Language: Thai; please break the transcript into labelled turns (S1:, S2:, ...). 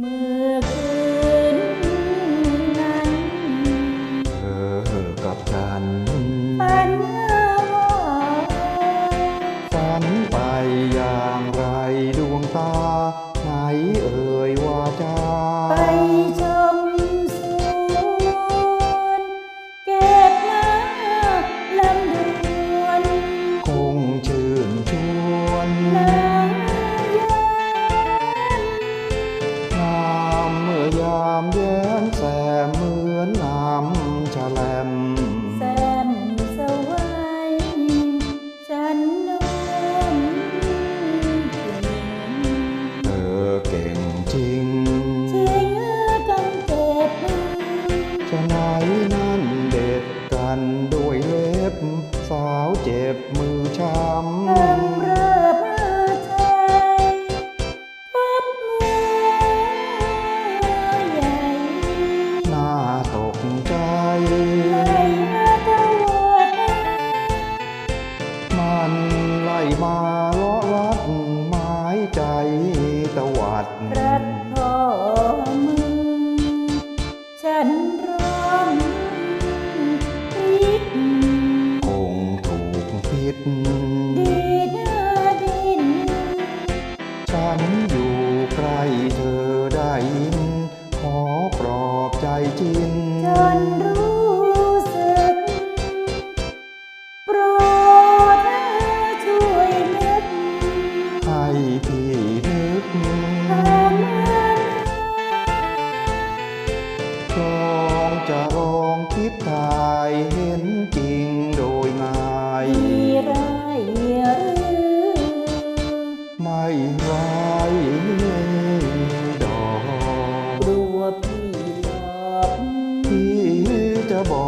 S1: เมื่อคืนนั้น
S2: เธอกับฉัน
S1: ฝันว่า
S2: ฝันไปอย่า แย้มแสมเหมือนน้ำฉลม
S1: แซมสวายฉันน้อมเก่ง
S2: เธอเก่งจริง
S1: จริงต้องเจ็บมือ
S2: จะไหนนั่นเด็ดกันด้วยเล็บ สาวเจ็บมือช้
S1: กำำเริบอาใมา
S2: เลาะลัดไม้ใจตวัด
S1: รัดคอมือ ฉันร้องริก
S2: คงถูกพิษ
S1: ดีหน้าดิน
S2: ฉันอยู่ใกล้เธอได้ยิน ขอปลอบใจจิน
S1: จน ที่นึก
S2: คงจะลองคิดทายเห็นจริงโดยง่าย
S1: มีร้ายเไม่
S2: ร้าดอก
S1: กลัวพี่หลับพี่
S2: จะบอก